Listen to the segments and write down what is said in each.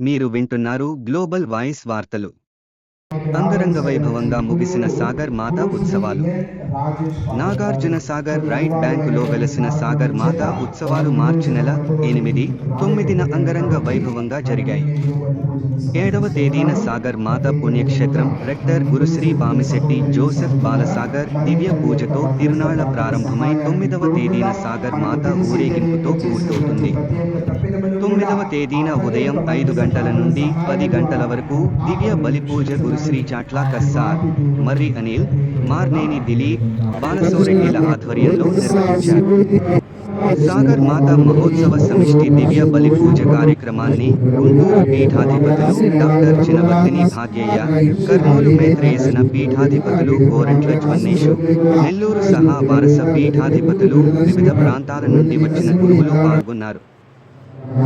మీరు వింటున్నారు global voice వార్తలు. అంగరంగ వైభవంగా ముగిసిన సాగర్ మాతా ఉత్సవాలు. నాగార్జున సాగర్ రైట్ బ్యాంకులో వెలసిన సాగర్ మాతా ఉత్సవాలు మార్చి నెల ఎనిమిది తొమ్మిదిన అంగరంగ వైభవంగా జరిగాయి. ఏడవ తేదీన సాగర్ మాత పుణ్యక్షేత్రం రెక్టర్ గురుశ్రీ బామిశెట్టి జోసెఫ్ బాలసాగర్ దివ్య పూజతో తిరునాళ్ళ ప్రారంభమై తొమ్మిదవ తేదీన సాగర్ మాత ఊరేగింపుతో పూర్తవుతుంది. తొమ్మిదవ తేదీన ఉదయం ఐదు గంటల నుండి పది గంటల వరకు దివ్య బలిపూజ గురు శ్రీ చాట్ల కస్సార్ మర్రి అనిల్ మార్నేని దిలీప్ బాలసోరెడ్డిల ఆధ్వర్యంలో నిర్వహించారు. సాగర్ మాతా మహోత్సవ సమిష్టి దివ్య బలి పూజ కార్యక్రమాన్ని గుంటూరు పీఠాధిపతులు డాక్టర్ చినవర్తిని భాగ్యయ్య కర్నూలు మేత్రేసిన పీఠాధిపతులు గోరంట్ల జ్వన్నేషు నెల్లూరు సహా వారస పీఠాధిపతులు వివిధ ప్రాంతాల నుండి వచ్చిన గురువులు పాల్గొన్నారు.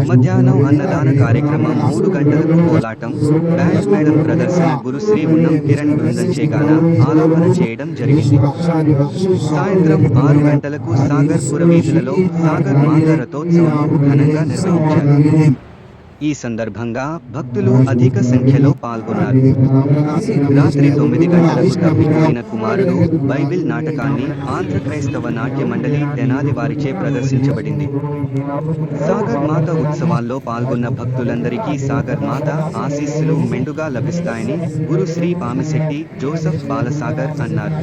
మధ్యాహ్నం అన్నదాన కార్యక్రమం మూడు గంటలకు కోలాటం. బ్యాండ్ మేడం ప్రదర్శన గురుశ్రీ ఉన్నం కిరణ్ బృందం చేగాన ఆలోచన చేయడం జరిగింది. సాయంత్రం ఆరు గంటలకు సాగర్ పురవీధులలో సాగర్ మాత రథోత్సవం ఘనంగా నిర్వహించారు. ఈ సందర్భంగా భక్తులు అధిక సంఖ్యలో పాల్గొన్నారు. రాత్రి తొమ్మిది గంటలకు తప్పిపోయిన కుమారుడు బైబిల్ నాటకాన్ని ఆంధ్ర క్రైస్తవ నాట్య మండలి తెనాలి వారిచే ప్రదర్శించబడింది. సాగర్ మాత ఉత్సవాల్లో పాల్గొన్న భక్తులందరికీ సాగర్ మాత ఆశీస్సులు మెండుగా లభిస్తాయని గురు శ్రీ పామిశెట్టి జోసఫ్ బాలసాగర్ అన్నారు.